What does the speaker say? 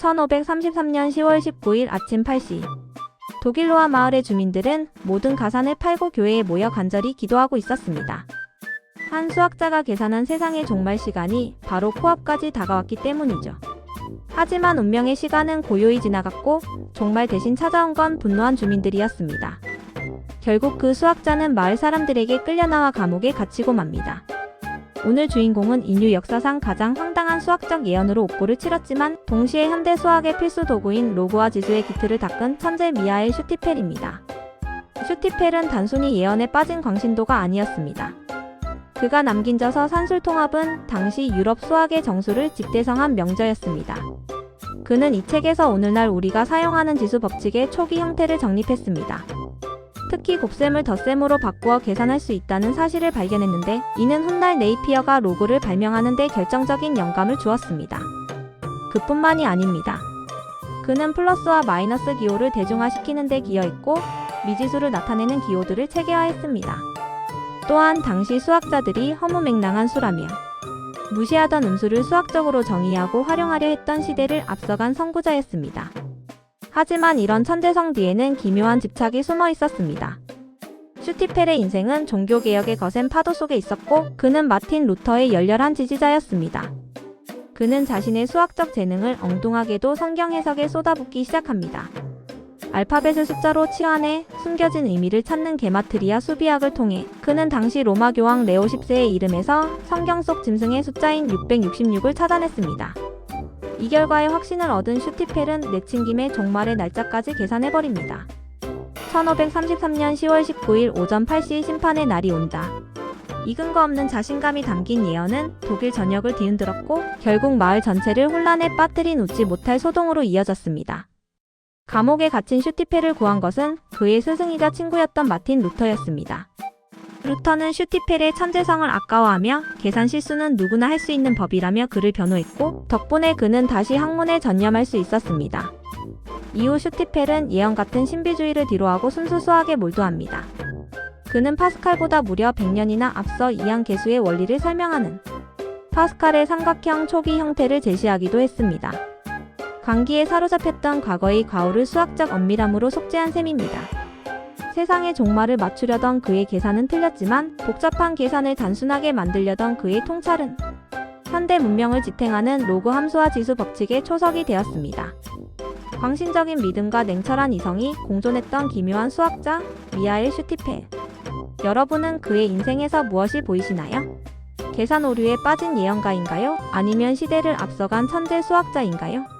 1533년 10월 19일 아침 8시 독일 로아 마을의 주민들은 모든 가산을 팔고 교회에 모여 간절히 기도하고 있었습니다. 한 수학자가 계산한 세상의 종말 시간이 바로 코앞까지 다가왔기 때문이죠. 하지만 운명의 시간은 고요히 지나갔고 종말 대신 찾아온 건 분노한 주민들이었습니다. 결국 그 수학자는 마을 사람들에게 끌려나와 감옥에 갇히고 맙니다. 오늘 주인공은 인류 역사상 가장 황당한 수학적 예언으로 옥고를 치렀지만 동시에 현대 수학의 필수 도구인 로그와 지수의 기틀을 닦은 천재 미하엘 슈티펠입니다. 슈티펠은 단순히 예언에 빠진 광신도가 아니었습니다. 그가 남긴 저서 산술 통합은 당시 유럽 수학의 정수를 집대성한 명저였습니다. 그는 이 책에서 오늘날 우리가 사용하는 지수 법칙의 초기 형태를 정립했습니다. 특히 곱셈을 덧셈으로 바꾸어 계산할 수 있다는 사실을 발견했는데 이는 훗날 네이피어가 로그를 발명하는 데 결정적인 영감을 주었습니다. 그뿐만이 아닙니다. 그는 플러스와 마이너스 기호를 대중화시키는 데 기여했고 미지수를 나타내는 기호들을 체계화했습니다. 또한 당시 수학자들이 허무맹랑한 수라며 무시하던 음수를 수학적으로 정의하고 활용하려 했던 시대를 앞서간 선구자였습니다. 하지만 이런 천재성 뒤에는 기묘한 집착이 숨어 있었습니다. 슈티펠의 인생은 종교개혁의 거센 파도 속에 있었고 그는 마틴 루터의 열렬한 지지자였습니다. 그는 자신의 수학적 재능을 엉뚱하게도 성경 해석에 쏟아붓기 시작합니다. 알파벳을 숫자로 치환해 숨겨진 의미를 찾는 게마트리아 수비학을 통해 그는 당시 로마 교황 레오 10세의 이름에서 성경 속 짐승의 숫자인 666을 찾아냈습니다. 이 결과에 확신을 얻은 슈티펠은 내친 김에 종말의 날짜까지 계산해버립니다. 1533년 10월 19일 오전 8시 심판의 날이 온다. 이 근거 없는 자신감이 담긴 예언은 독일 전역을 뒤흔들었고 결국 마을 전체를 혼란에 빠뜨린 웃지 못할 소동으로 이어졌습니다. 감옥에 갇힌 슈티펠을 구한 것은 그의 스승이자 친구였던 마틴 루터였습니다. 루터는 슈티펠의 천재성을 아까워하며 계산 실수는 누구나 할 수 있는 법이라며 그를 변호했고 덕분에 그는 다시 학문에 전념할 수 있었습니다. 이후 슈티펠은 예언 같은 신비주의를 뒤로하고 순수 수학에 몰두합니다. 그는 파스칼보다 무려 100년이나 앞서 이항 계수의 원리를 설명하는 파스칼의 삼각형 초기 형태를 제시하기도 했습니다. 광기에 사로잡혔던 과거의 과오를 수학적 엄밀함으로 속죄한 셈입니다. 세상의 종말을 맞추려던 그의 계산은 틀렸지만 복잡한 계산을 단순하게 만들려던 그의 통찰은 현대 문명을 지탱하는 로그 함수와 지수 법칙의 초석이 되었습니다. 광신적인 믿음과 냉철한 이성이 공존했던 기묘한 수학자 미하엘 슈티펠. 여러분은 그의 인생에서 무엇이 보이시나요? 계산 오류에 빠진 예언가인가요? 아니면 시대를 앞서간 천재 수학자인가요?